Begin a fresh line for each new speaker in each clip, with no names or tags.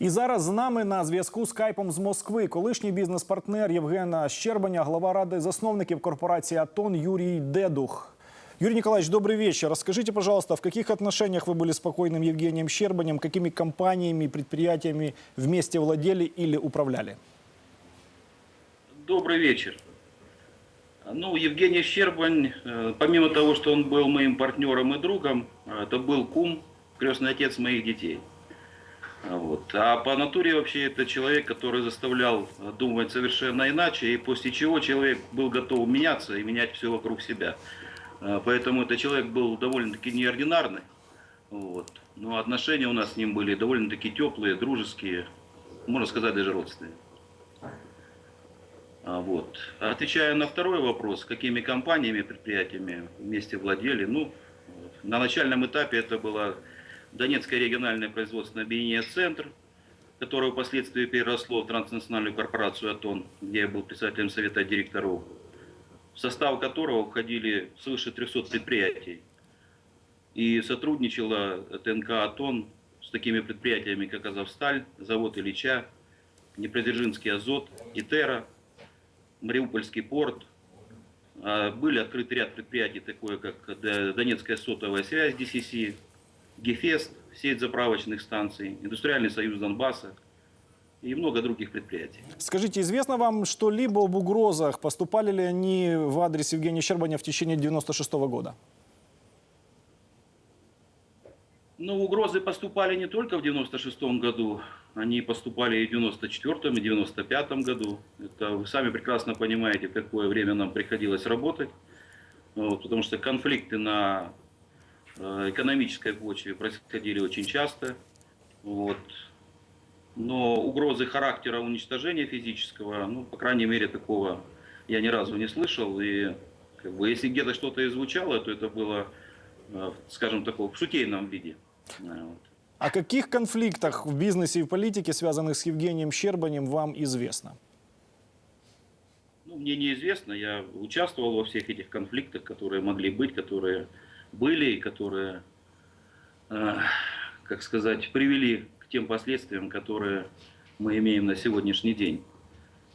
І зараз з нами на зв'язку скайпом з Москви колишній бізнес-партнер Євгена Щербаня, глава ради засновників корпорації Атон Юрій Дедух. Юрий Николаевич, добрый вечер. Расскажите, пожалуйста, в каких отношениях вы были с покойным Евгением Щербанем, какими компаниями, предприятиями вместе владели или управляли?
Добрый вечер. Ну, Евгений Щербань, э, помимо того, что он был моим партнером и другом, э, это был кум, крестный отец моих детей. вот. А по натуре вообще это человек, который заставлял э, думать совершенно иначе, и после чего человек был готов меняться и менять все вокруг себя. Э, Поэтому этот человек был довольно-таки неординарный. Вот. Но отношения у нас с ним были довольно-таки теплые, дружеские, можно сказать, даже родственные. А, Вот. Отвечая на второй вопрос, какими компаниями, предприятиями вместе владели, ну, на начальном этапе это было Донецкое региональное производственное объединение «Центр», которое впоследствии переросло в транснациональную корпорацию «Атон», где я был председателем совета директоров, в состав которого входили свыше 300 предприятий. И сотрудничала ТНК «Атон» с такими предприятиями, как «Азовсталь», завод Ильича, Днепродзержинский «Азот», «Итера», Мариупольский порт. А, Были открыты ряд предприятий, такое как Донецкая сотовая связь ДСС, Гефест, сеть заправочных станций, Индустриальный союз Донбасса и много других предприятий.
Скажите, известно вам что-либо об угрозах? Поступали ли они в адрес Евгения Щербаня в течение 96 года?
Ну, угрозы поступали не только в 96 году, они поступали и в 94 и 95 году. Это вы сами прекрасно понимаете, в какое время нам приходилось работать. Вот, потому что конфликты на экономической почве происходили очень часто. Вот. Но угрозы характера уничтожения физического, ну, по крайней мере, такого я ни разу не слышал. И как бы, если где-то что-то и звучало, то это было, э, скажем, такого в шутейном виде. Э, вот.
О каких конфликтах в бизнесе и в политике, связанных с Евгением Щербанем, вам известно?
Ну, мне неизвестно, я участвовал во всех этих конфликтах, которые могли быть, которые были и которые, э, как сказать, привели к тем последствиям, которые мы имеем на сегодняшний день.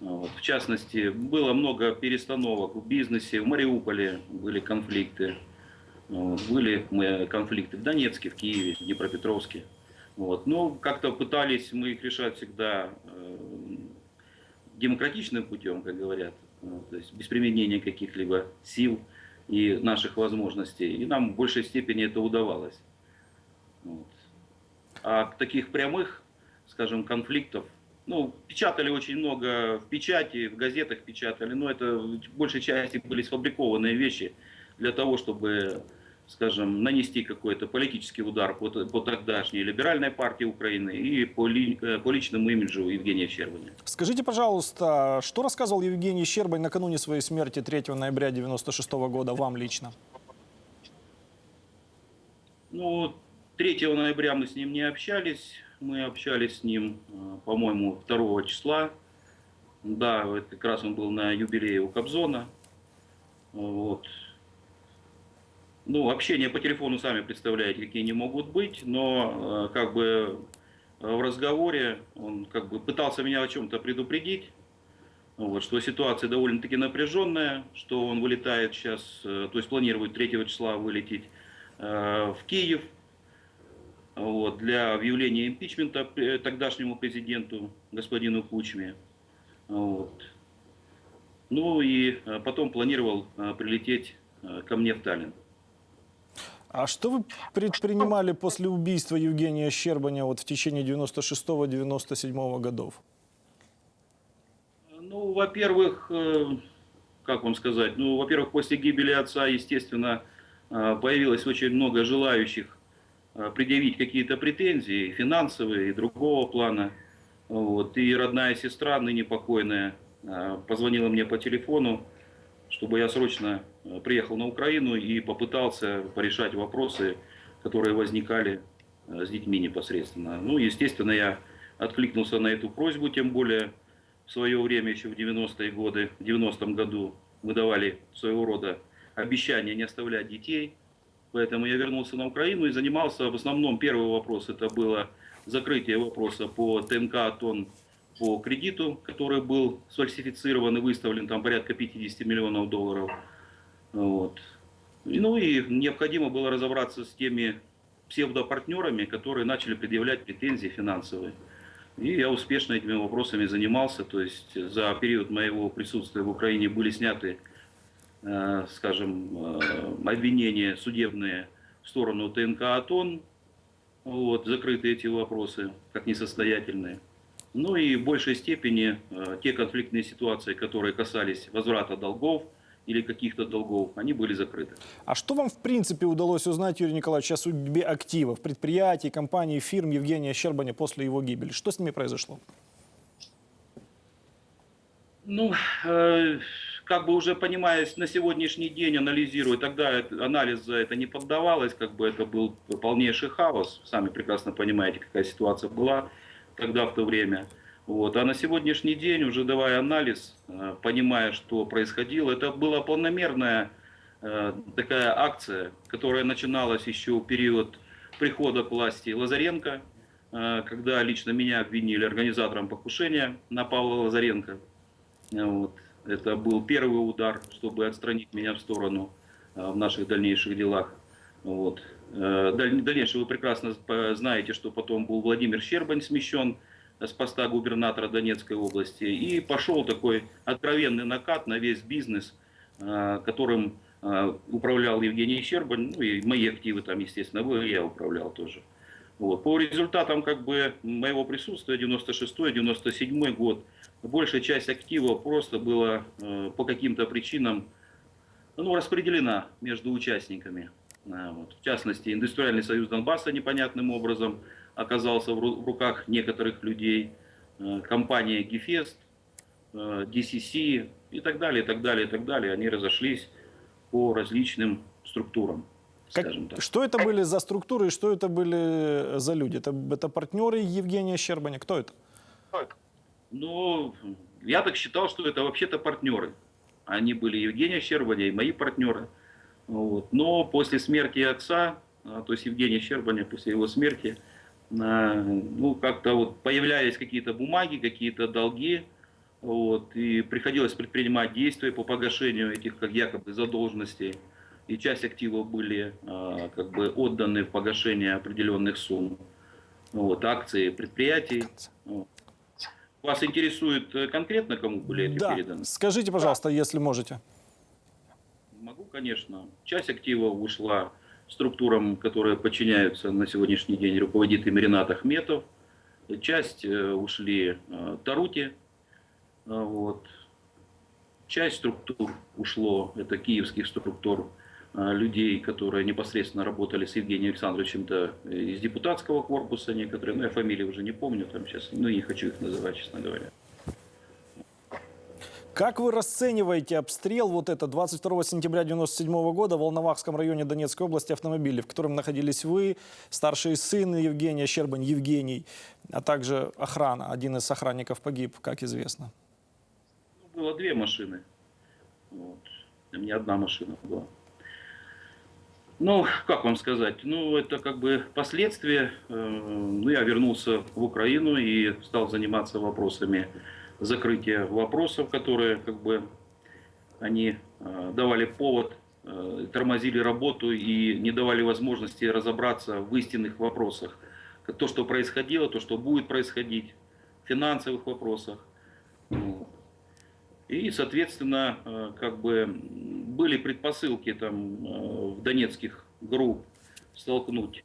Вот. В частности, было много перестановок в бизнесе, в Мариуполе были конфликты, были мы конфликты в Донецке, в Киеве, в Днепропетровске. Вот. Но как-то пытались мы их решать всегда э, демократичным путем, как говорят, то есть без применения каких-либо сил и наших возможностей. И нам в большей степени это удавалось. Вот. А таких прямых, скажем, конфликтов, ну, печатали очень много в печати, в газетах печатали, но это в большей части были сфабрикованные вещи для того, чтобы, скажем, нанести какой-то политический удар по, по тогдашней либеральной партии Украины и по, ли- э, по личному имиджу Евгения Щербаня.
Скажите, пожалуйста, что рассказывал Евгений Щербань накануне своей смерти 3 ноября 96 года вам лично?
Ну, 3 ноября мы с ним не общались. Мы общались с ним, э, по-моему, 2 числа. Да, как раз он был на юбилее у Кобзона. Вот. Ну, общение по телефону, сами представляете, какие они могут быть, но э, как бы э, в разговоре он как бы пытался меня о чем-то предупредить, вот, что ситуация довольно-таки напряженная, что он вылетает сейчас, э, то есть планирует 3 числа вылететь в Киев вот, для объявления импичмента тогдашнему президенту господину Кучме. Вот. Ну и потом планировал прилететь ко мне в Таллин.
А что вы предпринимали после убийства Евгения Щербаня вот в течение 96-97 годов?
Ну, во-первых, э, как вам сказать, ну, во-первых, после гибели отца, естественно, э, появилось очень много желающих э, предъявить какие-то претензии, финансовые и другого плана. Вот. И родная сестра, ныне покойная, позвонила мне по телефону, чтобы я срочно приехал на Украину и попытался порешать вопросы, которые возникали э, с детьми непосредственно. Ну, естественно, я откликнулся на эту просьбу, тем более в свое время, еще в 90-е годы, в 90-м году мы давали своего рода обещание не оставлять детей. Поэтому я вернулся на Украину и занимался в основном, первый вопрос это было закрытие вопроса по ТНК «Атон» по кредиту, который был сфальсифицирован и выставлен там порядка 50 миллионов долларов. Вот. Ну и необходимо было разобраться с теми псевдопартнерами, которые начали предъявлять претензии финансовые. И я успешно этими вопросами занимался. То есть за период моего присутствия в Украине были сняты, э, скажем, э, обвинения судебные в сторону ТНК «Атон». Вот, закрыты эти вопросы как несостоятельные. Ну и в большей степени э, те конфликтные ситуации, которые касались возврата долгов или каких-то долгов, они были закрыты.
А что вам в принципе удалось узнать, Юрий Николаевич, о судьбе активов, предприятий, компаний, фирм Евгения Щербаня после его гибели? Что с ними произошло?
Ну, э, как бы уже понимаясь, на сегодняшний день анализируя, тогда это- анализ за это не поддавалось, как бы это был полнейший хаос. Сами прекрасно понимаете, какая ситуация была тогда в то время. Вот. А на сегодняшний день, уже давая анализ, э, понимая, что происходило, это была полномерная э, такая акция, которая начиналась еще в период прихода к власти Лазаренко, э, когда лично меня обвинили организатором покушения на Павла Лазаренко. Вот. Это был первый удар, чтобы отстранить меня в сторону в наших дальнейших делах. Вот. Даль- Дальнейшее вы прекрасно знаете, что потом был Владимир Щербань смещен с поста губернатора Донецкой области. И пошел такой откровенный накат на весь бизнес, э, которым э, управлял Евгений Щербань, ну и мои активы там, естественно, были, я управлял тоже. Вот. По результатам как бы моего присутствия 96-97 год большая часть активов просто была э, по каким-то причинам ну, распределена между участниками. Вот. В частности, Индустриальный союз Донбасса непонятным образом оказался в ру- в руках некоторых людей, Э, компания Гефест, э, DCC и так далее, и так далее, и так далее. Они разошлись по различным структурам,
Как-
скажем так.
что это были за структуры и что это были за люди? Это, это партнеры Евгения Щербаня? Кто это?
Ну, я так считал, что это вообще-то партнеры. Они были Евгения Щербаня и мои партнеры. Вот. Но после смерти отца, а, то есть Евгения Щербаня, после его смерти, ну, как-то вот появлялись какие-то бумаги, какие-то долги, вот, и приходилось предпринимать действия по погашению этих как якобы задолженностей. И часть активов были а, как бы отданы в погашение определенных сумм. Вот, акции предприятий. Вот. Вас интересует э, конкретно, кому были эти
да.
переданы?
Скажите, пожалуйста, если можете.
Могу, конечно. Часть активов ушла структурам, которые подчиняются на сегодняшний день руководит ими Ренат Ахметов. Часть э, ушли э, Тарути. А, Вот. Часть структур ушло, это киевских структур, э, людей, которые непосредственно работали с Евгением Александровичем да, из депутатского корпуса некоторые, ну я фамилии уже не помню, там сейчас, ну не хочу их называть, честно говоря.
Как вы расцениваете обстрел вот это 22 сентября 1997 года в Волновахском районе Донецкой области автомобиля, в котором находились вы, старший сын Евгения Щербань, Евгений, а также охрана. Один из охранников погиб, как известно.
Ну, Было две машины. Вот. Не одна машина была. Ну, как вам сказать? Ну, это как бы последствия. Э, Ну, я вернулся в Украину и стал заниматься вопросами закрытия вопросов, которые как бы они э, давали повод, э, тормозили работу и не давали возможности разобраться в истинных вопросах. То, что происходило, то, что будет происходить, в финансовых вопросах. Вот. И, соответственно, э, как бы были предпосылки там в донецких групп столкнуть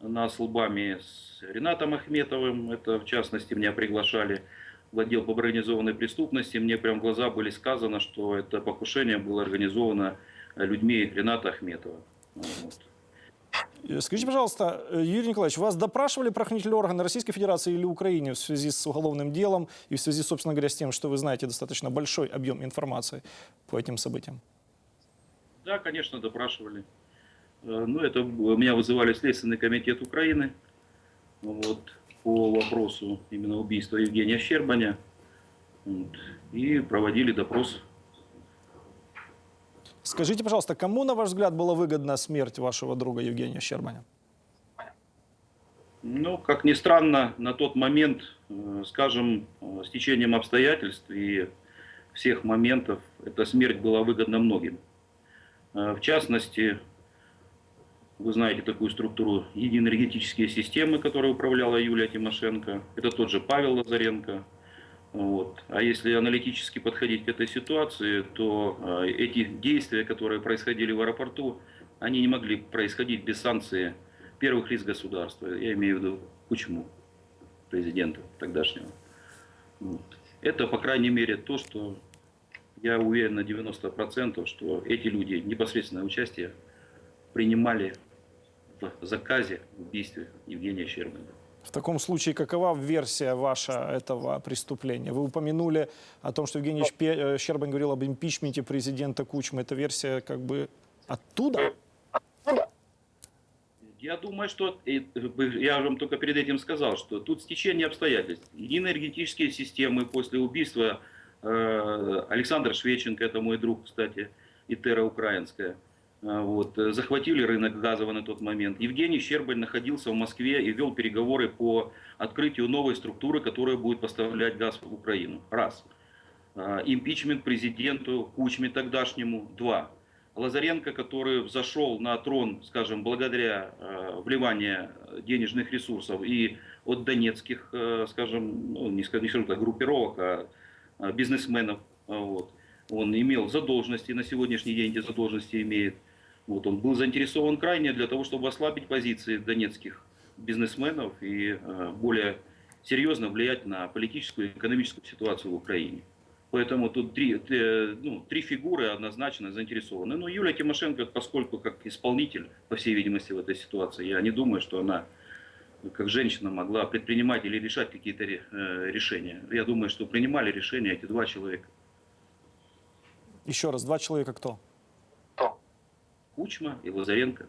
нас лбами с Ренатом Ахметовым. Это, в частности, меня приглашали в отдел по организованной преступности. Мне прям в глаза были сказано, что это покушение было организовано э, людьми Рената Ахметова. Вот.
Э, Скажите, пожалуйста, э, Юрий Николаевич, вас допрашивали правоохранительные органы Российской Федерации или Украины в связи с уголовным делом и в связи, собственно говоря, с тем, что вы знаете достаточно большой объем информации по этим событиям?
Да, конечно, допрашивали. Ну, это меня вызывали Следственный комитет Украины вот, по вопросу именно убийства Евгения Щербаня. Вот, и проводили допрос.
Скажите, пожалуйста, кому, на ваш взгляд, была выгодна смерть вашего друга Евгения Щербаня?
Ну, как ни странно, на тот момент, э, скажем, э, с течением обстоятельств и всех моментов, эта смерть была выгодна многим. Э, В частности, вы знаете такую структуру энергетические системы, которой управляла Юлия Тимошенко. Это тот же Павел Лазаренко. Вот. А если аналитически подходить к этой ситуации, то э, эти действия, которые происходили в аэропорту, они не могли происходить без санкции первых лиц государства. Я имею в виду Кучму, президента тогдашнего. Вот. Это, по крайней мере, то, что я уверен на 90%, что эти люди непосредственное участие принимали в заказе в убийстве Евгения Щербина.
В таком случае, какова версия ваша этого преступления? Вы упомянули о том, что Евгений э, Щербин говорил об импичменте президента Кучмы. Эта версия как бы оттуда?
Я думаю, что э, я вам только перед этим сказал, что тут стечение обстоятельств. Энергетические системы после убийства э, Александра Швеченко, это мой друг, кстати, и Терра Украинская, э, вот, э, захватили рынок газовый на тот момент. Евгений Щербань находился в Москве и вел переговоры по открытию новой структуры, которая будет поставлять газ в Украину. Раз. Э, Импичмент президенту Кучме тогдашнему. Два. Лазаренко, который взошел на трон, скажем, благодаря э, вливанию денежных ресурсов и от донецких, э, скажем, ну, не скажу, не скажу так, группировок, а э, бизнесменов. а, Вот. Он имел задолженности, на сегодняшний день эти задолженности имеет. Вот. Он был заинтересован крайне для того, чтобы ослабить позиции донецких бизнесменов и э, более серьезно влиять на политическую и экономическую ситуацию в Украине. Поэтому тут три, э, ну, три фигуры однозначно заинтересованы. Но Юлия Тимошенко, поскольку как исполнитель, по всей видимости, в этой ситуации, я не думаю, что она как женщина могла предпринимать или решать какие-то э, решения. Я думаю, что принимали решения эти два человека.
Еще раз, два человека кто?
Кучма и Лазаренко.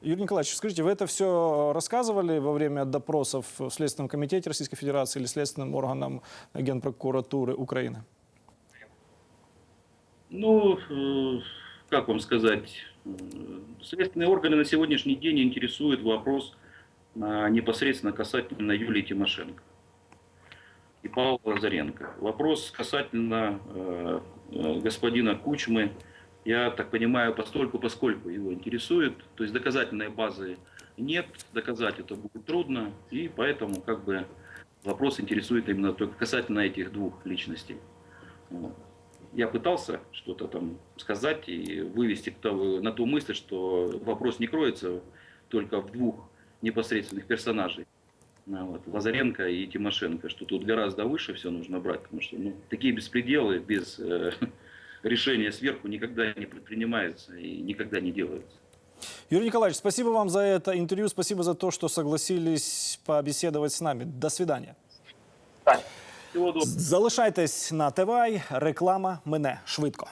Юрий Николаевич, скажите, вы это все рассказывали во время допросов в Следственном комитете Российской Федерации или Следственным органам Генпрокуратуры Украины?
Ну, э, как вам сказать, э, следственные органы на сегодняшний день интересует вопрос э, непосредственно касательно Юлии Тимошенко и Павла Лазаренко. Вопрос касательно господина Кучмы, я так понимаю, постольку, поскольку его интересует, то есть доказательной базы нет, доказать это будет трудно, и поэтому как бы вопрос интересует именно только касательно этих двух личностей. Вот я пытался что-то там сказать и вывести на ту мысль, что вопрос не кроется только в двух непосредственных персонажей. Ну, вот, Лазаренко и Тимошенко, что тут гораздо выше все нужно брать, потому что ну, такие беспределы без э, решения сверху никогда не предпринимаются и никогда не делаются.
Юрий Николаевич, спасибо вам за это интервью, спасибо за то, что согласились побеседовать с нами. До свидания.
Всего доброго.
Залишайтесь на ТВАЙ. реклама мене швидко.